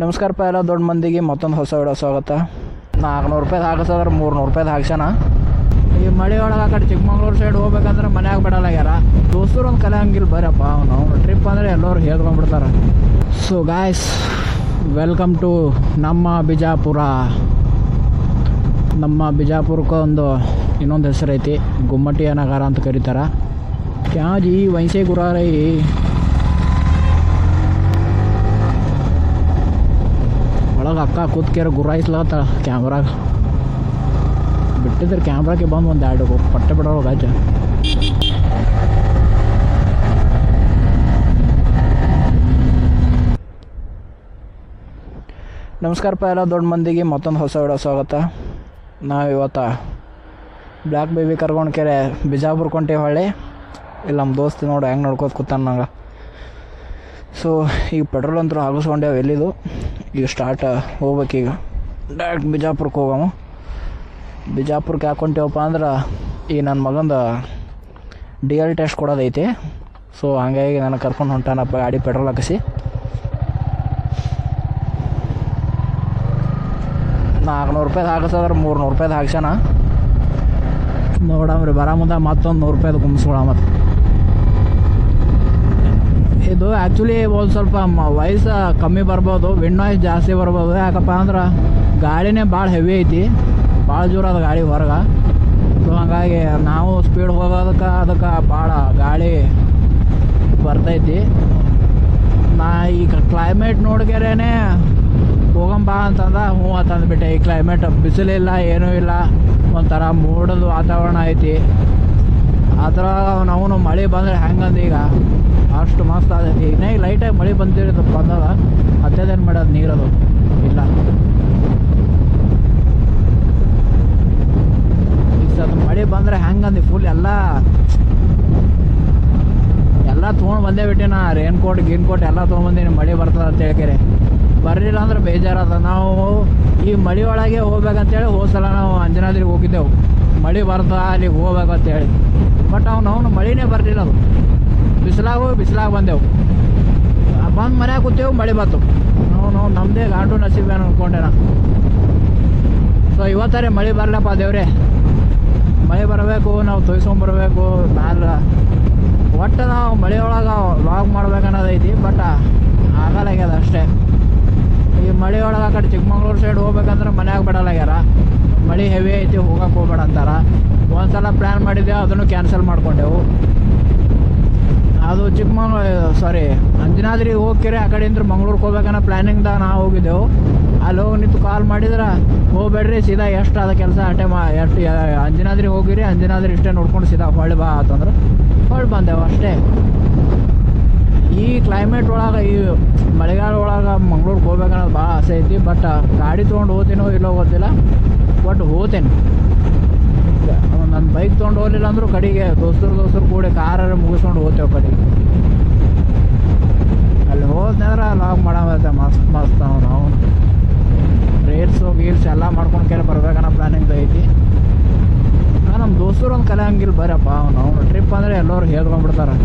ನಮಸ್ಕಾರಪ್ಪ ಎಲ್ಲ ದೊಡ್ಡ ಮಂದಿಗೆ ಮತ್ತೊಂದು ಹೊಸ ವಿಡಿಯೋ ಸ್ವಾಗತ. ನಾಲ್ಕುನೂರು ರೂಪಾಯ್ದು ಹಾಕಿಸೋದ್ರೆ ಮೂರ್ನೂರು ರೂಪಾಯ್ದು ಹಾಕ್ಸೋಣ. ಈ ಮಳೆ ಒಳಗೆ ಆ ಕಡೆ ಚಿಕ್ಕಮಂಗ್ಳೂರು ಸೈಡ್ ಹೋಗ್ಬೇಕಂದ್ರೆ ಮನ್ಯಾಗ ಬಿಡಲಾಗ್ಯಾರ ದೋಸ್ತರು ಒಂದು ಕಲೆ ಹಂಗಿಲ್ಲ ಬರಪ್ಪ ಅವನು. ಟ್ರಿಪ್ ಅಂದರೆ ಎಲ್ಲರೂ ಹೇಳ್ಕೊಂಡ್ಬಿಡ್ತಾರೆ. ಸೊ ಗಾಯ್ಸ್ ವೆಲ್ಕಮ್ ಟು ನಮ್ಮ ಬಿಜಾಪುರ. ನಮ್ಮ ಬಿಜಾಪುರಕ್ಕೆ ಒಂದು ಇನ್ನೊಂದು ಹೆಸರೈತಿ. ಗುಮ್ಮಟಿಯ ನಗರ ಅಂತ ಕರೀತಾರೆ. ಕ್ಯಾಜಿ ವೈಸೆ ಗುರಾರೈ ಒಳಗೆ ಅಕ್ಕ ಕೂತ್ಕೇರ ಗುರಾಯಿಸ್ಲತ್ತ ಕ್ಯಾಮ್ರಾಗ ಬಿಟ್ಟಿದ್ರೆ ಕ್ಯಾಮ್ರಾಗೆ ಬಂದು ಒಂದು ಎರಡು ಪಟ್ಟೆ ಬಿಡೋವಾಗ ಆಯ್ತು ಪ ಎಲ್ಲ ದೊಡ್ಡ ಮಂದಿಗೆ ಮತ್ತೊಂದು ಹೊಸ ವಿಡಿಯೋ ಸ್ವಾಗತ ನಾವು ಇವತ್ತು ಬ್ಲ್ಯಾಕ್ ಬೇಬಿ ಕರ್ಕೊಂಡು ಕೆರೆ ಬಿಜಾಪುರ ಕೊಂಟೆ ಹೊಳ್ಳಿ ಇಲ್ಲಿ ನಮ್ಮ ದೋಸ್ತ್ ನೋಡು ಹೆಂಗೆ ನೋಡ್ಕೋತ ಕೂತಾನ ನಂಗೆ ಸೊ ಈಗ ಪೆಟ್ರೋಲ್ ಅಂತೂ ಹಾಕಿಸ್ಕೊಂಡೇವು ಎಲ್ಲಿದು ಈಗ ಸ್ಟಾರ್ಟ್ ಹೋಗ್ಬೇಕೀಗ ಡೈರೆಕ್ಟ್ ಬಿಜಾಪುರಕ್ಕೆ ಹೋಗಮ್ಮ ಬಿಜಾಪುರಕ್ಕೆ ಹಾಕೊಂತೇವಪ್ಪ ಅಂದ್ರೆ ಈಗ ನನ್ನ ಮಗಂದು ಡಿ ಎಲ್ ಟೆಸ್ಟ್ ಕೊಡೋದೈತಿ. ಸೊ ಹಂಗಾಗಿ ನನಗೆ ಕರ್ಕೊಂಡು ಹೊಂಟಾನಪ್ಪ ಗಾಡಿ ಪೆಟ್ರೋಲ್ ಹಾಕಿಸಿ. ನಾಲ್ಕುನೂರು ರೂಪಾಯ್ದು ಹಾಕಿಸೋದ್ರೆ ಮೂರ್ನೂರು ರೂಪಾಯ್ದು ಹಾಕ್ಸೋಣ ನೋಡಮ್ರಿ ಬರೋ ಮುಂದೆ ಮತ್ತೊಂದು ನೂರು ರೂಪಾಯ್ದು ಗುಮ್ಸ್ಕೊಳ ಮತ್ತು ಇದು ಆ್ಯಕ್ಚುಲಿ ಒಂದು ಸ್ವಲ್ಪ ವಯಸ್ಸು ಕಮ್ಮಿ ಬರ್ಬೋದು ವಿಂಡ್ ನಾಯ್ಸ್ ಜಾಸ್ತಿ ಬರ್ಬೋದು. ಯಾಕಪ್ಪ ಅಂದ್ರೆ ಗಾಡಿನೇ ಭಾಳ ಹೆವಿ ಐತಿ. ಭಾಳ ಜೋರದ ಗಾಡಿ ಹೊರಗೆ. ಸೊ ಹಾಗಾಗಿ ನಾವು ಸ್ಪೀಡ್ ಹೋಗೋದಕ್ಕೆ ಅದಕ್ಕೆ ಭಾಳ ಗಾಳಿ ಬರ್ತೈತಿ. ನಾ ಈಗ ಕ್ಲೈಮೇಟ್ ನೋಡ್ಗೆರೇನೆ ಹೋಗಂಬಾ ಅಂತಂದ, ಹ್ಞೂ ಅಂತಂದ್ಬಿಟ್ಟೆ. ಈ ಕ್ಲೈಮೇಟ್ ಬಿಸಿಲಿಲ್ಲ, ಏನೂ ಇಲ್ಲ. ಒಂಥರ ಮೋಡದ ವಾತಾವರಣ ಐತಿ. ಅದ್ರ ನಾವು ಮಳೆ ಬಂದ್ರೆ ಹೆಂಗಂದ ಈಗ? ಅಷ್ಟು ಮಸ್ತ್ ಆಗೈತಿ ಈಗ ಈಗ ಲೈಟಾಗಿ ಮಳೆ ಬಂದಿರೋದು ಬಂದದ ಏನು ಮಾಡೋದು ನೀರದು? ಇಲ್ಲ. ಬಂದ್ರೆ ಮಳೆ ಬಂದರೆ ಹೆಂಗಂದು ಫುಲ್ ಎಲ್ಲ ಎಲ್ಲ ತೊಗೊಂಡು ಬಂದೇ ಬಿಟ್ಟಿನ ರೇನ್ ಕೋಟ್ ಗೀನ್ ಕೋಟ್ ಎಲ್ಲ ಮಳೆ ಬರ್ತದೆ ಅಂತ ಹೇಳ್ಕೆರೆ. ಬರಲಿಲ್ಲ ಅಂದ್ರೆ ಬೇಜಾರದ ನಾವು ಈ ಮಳೆ ಒಳಗೆ ಹೋಗ್ಬೇಕಂತೇಳಿ ಹೋದ ಸಲ ನಾವು ಅಂಜನಾದ್ರಿಗೆ ಹೋಗಿದ್ದೆವು. ಮಳೆ ಬರ್ತಾ ಅಲ್ಲಿಗೆ ಹೋಗ್ಬೇಕು ಅಂತೇಳಿ ಬಟ್ ಅವ್ನು ಅವನು ಮಳೆನೇ ಬರಲಿಲ್ಲ ಅದು. ಬಿಸಿಲಾಗು ಬಿಸಿಲಾಗ ಬಂದೆವು. ಬಂದು ಮನೆ ಕೂತೇವು, ಮಳೆ ಬಂತು. ನಾವು ನಾವು ನಮ್ಮದೇ ಗಾಂಡು ನಸೀಬೇನು ಅಂದ್ಕೊಂಡೆ ನಾನು ಸೊ ಇವತ್ತಾರೆ ಮಳೆ ಬರಲಪ್ಪ ದೇವ್ರೆ. ಮಳೆ ಬರಬೇಕು, ನಾವು ತೊಯ್ಸ್ಕೊಂಬರ್ಬೇಕು ಮ್ಯಾಲ ಒಟ್ಟು ನಾವು ಮಳೆ ಒಳಗೆ ಲಾಗ್ ಮಾಡ್ಬೇಕನ್ನೋದೈತಿ ಬಟ್ ಆಗಲಾಗ್ಯದ ಅಷ್ಟೇ. ಈ ಮಳೆ ಒಳಗೆ ಆ ಕಡೆ ಚಿಕ್ಕಮಂಗ್ಳೂರು ಸೈಡ್ ಹೋಗ್ಬೇಕಂದ್ರೆ ಮನ್ಯಾಗ ಬಿಡಲಾಗ್ಯಾರ ಮಳೆ ಹೆವಿ ಐತಿ ಹೋಗಕ್ಕೆ ಹೋಗ್ಬೇಡ ಅಂತಾರ. ಒಂದ್ಸಲ ಪ್ಲ್ಯಾನ್ ಮಾಡಿದ್ದೆ, ಅದನ್ನು ಕ್ಯಾನ್ಸಲ್ ಮಾಡ್ಕೊಂಡೆವು. ಅದು ಚಿಕ್ಕಮಂಗ್ಳೂರು ಸಾರಿ ಅಂಜನಾದ್ರಿಗೆ ಹೋಗ್ಕಿರಿ, ಆ ಕಡೆಯಿಂದ ಮಂಗ್ಳೂರ್ಗೆ ಹೋಗ್ಬೇಕನ್ನೋ ಪ್ಲ್ಯಾನಿಂಗ್ದಾಗ ನಾವು ಹೋಗಿದ್ದೆವು. ಅಲ್ಲಿ ಹೋಗಿ ನಿಂತು ಕಾಲ್ ಮಾಡಿದ್ರೆ, ಹೋಗ್ಬೇಡ್ರಿ, ಸೀದಾ ಎಷ್ಟು ಅದ ಕೆಲಸ ಅಟೆ ಮಾ ಎಷ್ಟು ಅಂಜನಾದ್ರಿ ಹೋಗಿರಿ, ಅಂಜನಾದ್ರಿ ಇಷ್ಟೇ ನೋಡ್ಕೊಂಡು ಸೀದಾ ಹೊಳ್ಳಿ ಬಾ ಅಂತಂದ್ರೆ. ಹೊಳ್ಳಿ ಬಂದೆವು ಅಷ್ಟೇ. ಈ ಕ್ಲೈಮೇಟ್ ಒಳಗೆ, ಈ ಮಳೆಗಾಲ ಒಳಗೆ ಮಂಗ್ಳೂರ್ಗೆ ಹೋಗ್ಬೇಕನ್ನೋದು ಭಾಳ ಆಸೆ ಐತಿ ಬಟ್ ಗಾಡಿ ತೊಗೊಂಡು ಹೋಗ್ತೀನೋ ಇಲ್ಲೋ ಗೊತ್ತಿಲ್ಲ. ಬಟ್ ಹೋಗ್ತೇನೆ ನನ್ನ ಬೈಕ್ ತೊಗೊಂಡು ಹೋಗಲಿಲ್ಲ ಅಂದರೂ ಕಡೆಗೆ ದೋಸ್ತರು ದೋಸ್ತರು ಕೂಡ ಕಾರ ಮುಗಿಸ್ಕೊಂಡು ಹೋಗ್ತೇವೆ ಕಡೆಗೆ. ಅಲ್ಲಿ ಹೋದ್ನಂದ್ರೆ ಲಾಗ್ ಮಾಡಬತ್ತೆ ಮಸ್ತ್ ಮಸ್ತ್ ಅವನು ಅವನು ರೇಟ್ಸು ಗೀಲ್ಸ್ ಎಲ್ಲ ಮಾಡ್ಕೊಂಡು ಕೇಳಿ ಬರ್ಬೇಕನ್ನೋ ಪ್ಲಾನಿಂಗ್ ಐತಿ. ನಮ್ಮ ದೋಸ್ತರು ಒಂದು ಕಲೆ ಹಂಗಿಲ್ಲ ಬರಪ್ಪ ಅವನು ಟ್ರಿಪ್ ಅಂದರೆ ಎಲ್ಲರೂ ಹೇಳ್ಕೊಂಡ್ಬಿಡ್ತಾರೆ.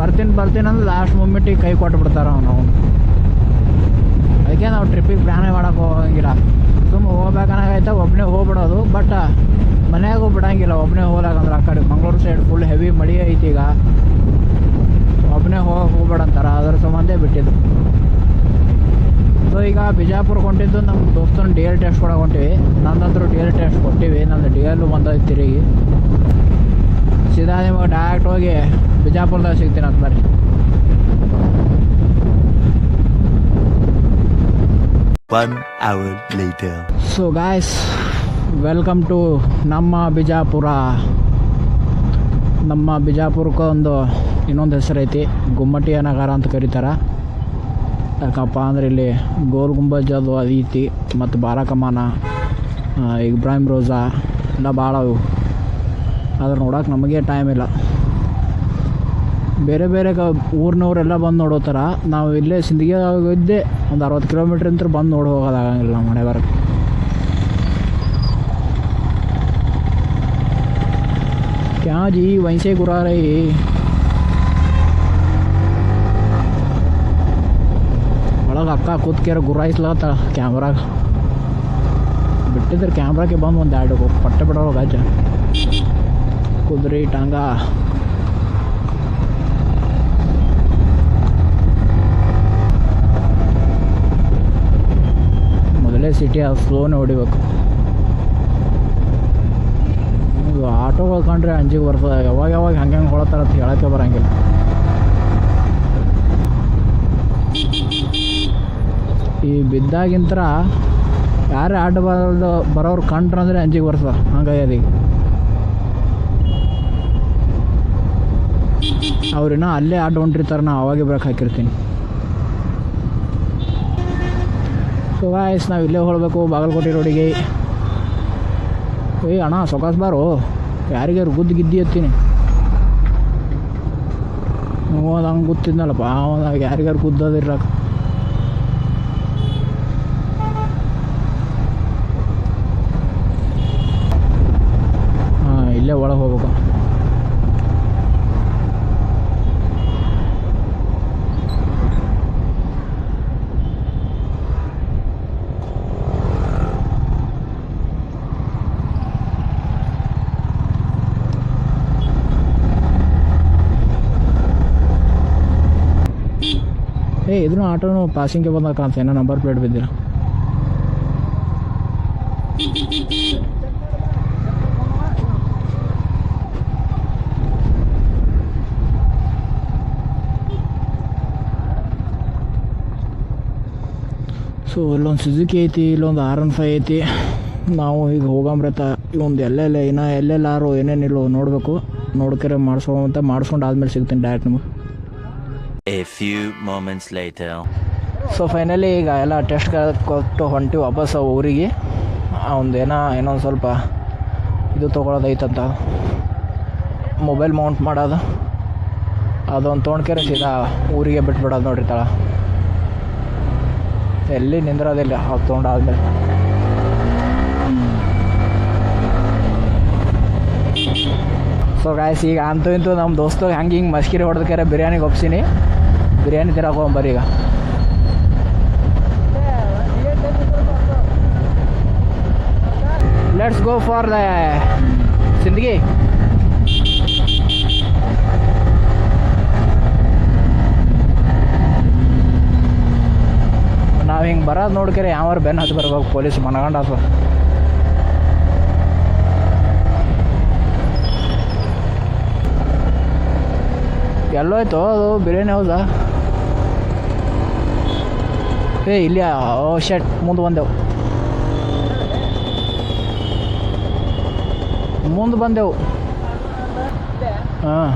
ಬರ್ತೀನಿ ಬರ್ತೀನಿ ಅಂದ್ರೆ ಲಾಸ್ಟ್ ಮೂಮೆಂಟಿಗೆ ಕೈ ಕೊಟ್ಟು ಬಿಡ್ತಾರ ಅವನು ಅವ್ನು ಅದಕ್ಕೆ ನಾವು ಟ್ರಿಪ್ಪಿಗೆ ಪ್ಲ್ಯಾನೇ ಮಾಡೋಕೆ ಹೋಗಂಗಿಲ್ಲ. ಸುಮ್ಮನೆ ಹೋಗ್ಬೇಕನ್ನಾಗೈತೆ ಒಬ್ಬನೇ ಹೋಗ್ಬಿಡೋದು ಬಟ್ ಮನೆಯಾಗೂ ಬಿಡಂಗಿಲ್ಲ ಒಬ್ಬನೇ ಹೋಗ್ಲಾಕಂದ್ರೆ ಆ ಕಡೆ ಮಂಗಳೂರು ಸೈಡ್ ಫುಲ್ ಹೆವಿ ಮಳೆ ಐತಿ ಈಗ. ಒಬ್ಬನೇ ಹೋಗಕ್ಕೆ ಹೋಗ್ಬೇಡಂತಾರೆ ಅದ್ರ ಸಂಬಂಧ ಬಿಟ್ಟಿದ್ದು. ಸೊ ಈಗ ಬಿಜಾಪುರ್ ಹೊಂಟಿದ್ದು ನಮ್ಮ ದೋಸ್ತನ ಡಿ ಎಲ್ ಟೆಸ್ಟ್ ಕೊಡಕ್ಕೆ ಹೊಂಟಿವಿ. ನಂದಂತರೂ ಡಿ ಎಲ್ ಟೆಸ್ಟ್ ಕೊಟ್ಟಿವಿ, ನಂದು ಡಿ ಎಲ್ ಬಂದೈತಿ ತಿರುಗಿ. ಸೀದಾ ನಿಮಗೆ ಡೈರೆಕ್ಟ್ ಹೋಗಿ ಬಿಜಾಪುರದಾಗ ಸಿಗ್ತೀನಿ ಅಂತ ಬರ್ರಿ. One hour later so guys welcome to ನಮ್ಮ ಬಿಜಾಪುರ. ನಮ್ಮ ಬಿಜಾಪುರಕ್ಕೆ ಒಂದು ಇನ್ನೊಂದು ಹೆಸರೈತಿ ಗುಮ್ಮಟಿಯ ನಗರ ಅಂತ ಕರೀತಾರೆ. ಯಾಕಪ್ಪ ಅಂದ್ರೆ ಇಲ್ಲಿ ಗೋಲ್ ಗುಂಬಜ್ ಅದು ಐತಿ, ಮತ್ತು ಬಾರಾಕಮಾನ ಇಬ್ರಾಹಿಂ ರೋಜಾ, ಎಲ್ಲ ಭಾಳ ಅವು. ಆದ್ರೆ ನೋಡೋಕೆ ನಮಗೆ ಟೈಮ್ ಇಲ್ಲ. ಬೇರೆ ಬೇರೆ ಗ ಊರಿನವರೆಲ್ಲ ಬಂದು ನೋಡೋ ಥರ ನಾವು ಇಲ್ಲೇ ಸಿಂದಗಿಯಾಗಿದ್ದೆ ಒಂದು ಅರವತ್ತು ಕಿಲೋಮೀಟ್ರ್ ಅಂತ ಬಂದು ನೋಡಿ ಹೋಗೋದಾಗಂಗಿಲ್ಲ ಮಳೆ ಕ್ಯಾಜಿ ಕ್ಯಾ ಜಿ ವೈಸೆ ಗುರಾರೈ. ಒಳಗೆ ಅಕ್ಕ ಕೂತ್ಕ್ಯಾರ ಗುರಾಯಿಸ್ಲತ್ತ ಕ್ಯಾಮ್ರಾಗ. ಬಿಟ್ಟಿದ್ರೆ ಕ್ಯಾಮ್ರಾಗೆ ಬಂದು ಒಂದು ಎರಡು ಪಟ್ಟೆ ಬಿಡೋವಾಗ ಕುದುರೆ, ಟಾಂಗ. ಮೊದಲೇ ಸಿಟಿ ಸ್ಲೋನೇ ಹೊಡಿಬೇಕು. ಆಟೋಗಳು ಕಂಡ್ರೆ ಅಂಜಿಗೆ ಬರ್ತದೆ. ಯಾವಾಗ ಯಾವಾಗ ಹಂಗೆ ಹಂಗೆ ಹೊಳತಾರ ಅಂತ ಹೇಳೋಕ್ಕೆ ಬರಂಗಿಲ್ಲ. ಈ ಬಿದ್ದಾಗಿಂತರ ಯಾರೇ ಆಟ ಬರೋದು ಬರೋರು ಕಂಡ್ರೆ ಅಂದರೆ ಅಂಜಿಗೆ ಬರ್ತದೆ ಹಂಗಾಗಿ ಅವ್ರಿನ್ನ ಅಲ್ಲೇ ಆಟ ಹೊಂಟಿರ್ತಾರೆ, ನಾ ಅವಾಗೆ ಬ್ರೇಕ್ ಹಾಕಿರ್ತೀನಿ. ಸೊ ಗಾಯ್ಸ್ ನಾವು ಇಲ್ಲೇ ಹೋಗಬೇಕು, ಬಾಗಲಕೋಟೆ ರೋಡಿಗೆ. ಓಯ್ ಅಣ್ಣ, ಸೊಕಾಸ್ ಬಾರು. ಯಾರಿಗಾರು ಗುದ್ದು ಗಿದ್ದಿ ಎತ್ತೀನಿ ಹೋದ ಹಂಗೆ ಗೊತ್ತಿದ್ನಲ್ಲಪ್ಪ ಅವನಾಗ ಯಾರಿಗಾರು ಗುದ್ದದಿರ್ಲಾಕ ಹಾಂ, ಇಲ್ಲೇ ಒಳಗೆ ಹೋಗ್ಬೇಕು. ಏ ಇದನ್ನು ಆಟೋನು ಪಾಸಿಂಗ್ಗೆ ಬಂದಾಗ ಕಾಣ್ತಾ ಏನೋ ನಂಬರ್ ಪ್ಲೇಟ್ ಬಿದ್ದಿಲ್ಲ ಸೊ ಇಲ್ಲೊಂದು ಸುಜುಕಿ ಐತಿ, ಇಲ್ಲೊಂದು ಆರ್ ಒನ್ ಫೈವ್ ಐತಿ. ನಾವು ಈಗ ಹೋಗಂಬ್ರತ ಇವೊಂದು ಎಲ್ಲೆಲ್ಲ, ಇನ್ನೂ ಎಲ್ಲೆಲ್ಲಾರು ಏನೇನಿಲ್ಲೋ ನೋಡಬೇಕು. ನೋಡ್ಕರೆ ಮಾಡಿಸ್ಕೊಂತ ಮಾಡಿಸ್ಕೊಂಡು ಆದ್ಮೇಲೆ ಸಿಗ್ತೀನಿ ಡೈರೆಕ್ಟ್ ನಿಮಗೆ. A few moments later. So finally ಈಗ ಎಲ್ಲ ಟೆಸ್ಟ್ ಕೊಟ್ಟು ಹೊಂಟಿವಿ ವಾಪಸ್ ಊರಿಗೆ. ಒಂದು ಏನೋ ಏನೋ ಒಂದು ಸ್ವಲ್ಪ ಇದು ತೊಗೊಳೋದೈತಂತ. ಮೊಬೈಲ್ ಮೌಂಟ್ ಮಾಡೋದು. ಅದೊಂದು ತೊಗೊಂಡ್ಕೆರೆ ಸೀದಾ ಊರಿಗೆ ಬಿಟ್ಬಿಡೋದು ನೋಡ್ರಿ ತಳ. ಎಲ್ಲಿ ನಿಂದ್ರೋದಿಲ್ಲ ಅದು ತೊಗೊಂಡಾದ್ಮೇಲೆ ಸೊ ಗಾಯ್ಸ್ ಈಗ ಅಂತೂ ಇಂತೂ ನಮ್ಮ ದೋಸ್ತು ಹಂಗೆ ಹಿಂಗೆ ಮಸ್ಕಿರಿ ಹೊಡೆದಕ್ಕಾರೆ ಬಿರಿಯಾನಿಗೆ ಒಪ್ಸೀನಿ. ಬಿರಿಯಾನಿ ತಿನ್ನಕ್ಕೆ ಹೋಗ್ಬರ್ರಿ ಈಗ? Let's go for the Sindagi ನಾವು ಹಿಂಗೆ ಬರೋದು ನೋಡ್ಕರೆ, ಯಾವಾರು ಬೆನ್ನು ಹತ್ತಿ ಬರ್ಬೇಕು ಪೊಲೀಸ್ ಮನಗಂಡ ಅಥವಾ ಎಲ್ಲೋಯ್ತು ಅದು ಬಿರಿಯಾನಿ ಹೌದಾ? ಏ ಇಲ್ಲ ಓ ಶರ್ಟ್ ಮುಂದೆ ಬಂದೆವು. ಮುಂದೆ ಬಂದೆವು. ಹಾಂ.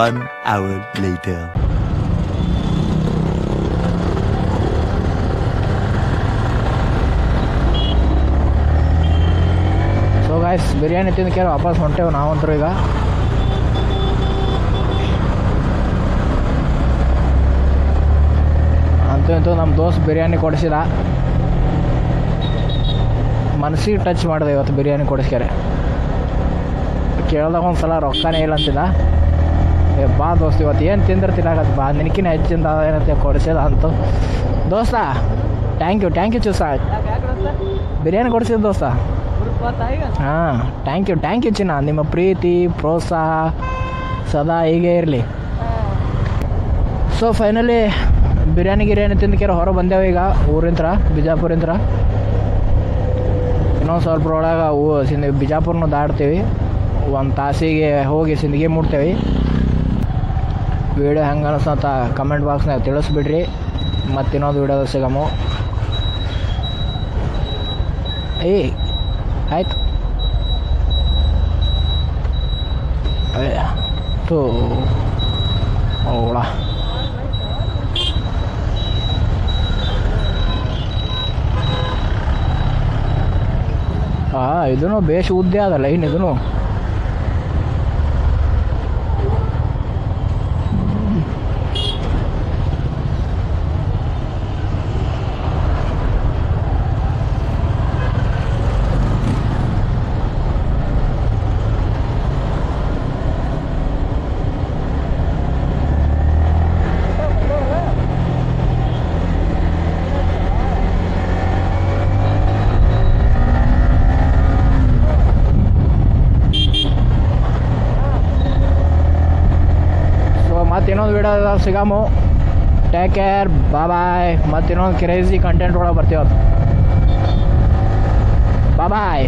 One hour later. So guys biryani ತಿಂದಕ್ಕೆ ವಾಪಸ್ ಹೊಂಟೇವು ನಾವಂತರೂ ಈಗ. ಅಂತೂ ನಮ್ಮ ದೋಸ್ತ್ ಬಿರಿಯಾನಿ ಕೊಡಿಸಿದ. ಮನಸ್ಸಿಗೆ ಟಚ್ ಮಾಡಿದೆ ಇವತ್ತು ಬಿರಿಯಾನಿ ಕೊಡಿಸ್ಕ್ಯಾರೆ ಕೇಳ್ದಾಗ ಒಂದು ಸಲ ರೊಕ್ಕನೇ ಇಲ್ಲ ಅಂತಿಲ್ಲ ಏ, ಬಾ ದೋಸ್ತ, ಇವತ್ತು ಏನು ತಿಂದಿರ್ತಿಲ್ಲ ಬಾ, ನಿನಕಿನ ಹೆಚ್ಚಿಂದ ಏನಂತೆ ಕೊಡಿಸಿದ ಅಂತು. ದೋಸ್ತ ಥ್ಯಾಂಕ್ ಯು ಥ್ಯಾಂಕ್ ಯು ಚೂಸ. ಬಿರಿಯಾನಿ ಕೊಡಿಸಿದ ದೋಸ್ತ? ಹಾಂ ಥ್ಯಾಂಕ್ ಯು ಥ್ಯಾಂಕ್ ಯು ಚಿನ್ನ. ನಿಮ್ಮ ಪ್ರೀತಿ, ಪ್ರೋತ್ಸಾಹ ಸದಾ ಹೀಗೆ ಇರಲಿ. ಸೊ ಫೈನಲಿ ಬಿರಿಯಾನಿ ಗಿರಿಯಾನಿ ತಿಂದಕ್ಕೆರ ಹೊರ ಬಂದೇವು ಈಗ ಊರಿಂತ್ರ ಬಿಜಾಪುರಿಂತ್ರ ಇನ್ನೊಂದು ಸ್ವಲ್ಪ ಒಳಗೆ ಊ ಸಿಂದ ಬಿಜಾಪುರನ ದಾಡ್ತೀವಿ ಒಂದು ತಾಸಿಗೆ ಹೋಗಿ ಸಿಂದಿಗೆ ಮುಟ್ತೇವೆ ವೀಡಿಯೋ ಹೆಂಗೆ ಅನಿಸ್ತಂತ ಕಮೆಂಟ್ ಬಾಕ್ಸ್ನಾಗ ತಿಳಿಸ್ಬಿಡ್ರಿ ಮತ್ತು ಇನ್ನೊಂದು ವೀಡಿಯೋದ ಸಿಗಮು ಏಯ್ ಆಯ್ತು ತೋ ಅವಳ ಇದೂ ಬೇಷ್ ಉದ್ದೆ ಅದಲ್ಲ ಲೈನ್ ಇದೂ ಮತ್ತು ಇನ್ನೊಂದು ವಿಡಿಯೋದಾಗ ಸಿಗಾಮು. ಟೇಕ್ ಕೇರ್ ಬಾಯ್ ಮತ್ತು ಇನ್ನೊಂದು ಕ್ರೇಜಿ ಕಂಟೆಂಟ್ ಒಳಗೆ ಬರ್ತೀವತ್ತು ಬಾಯ್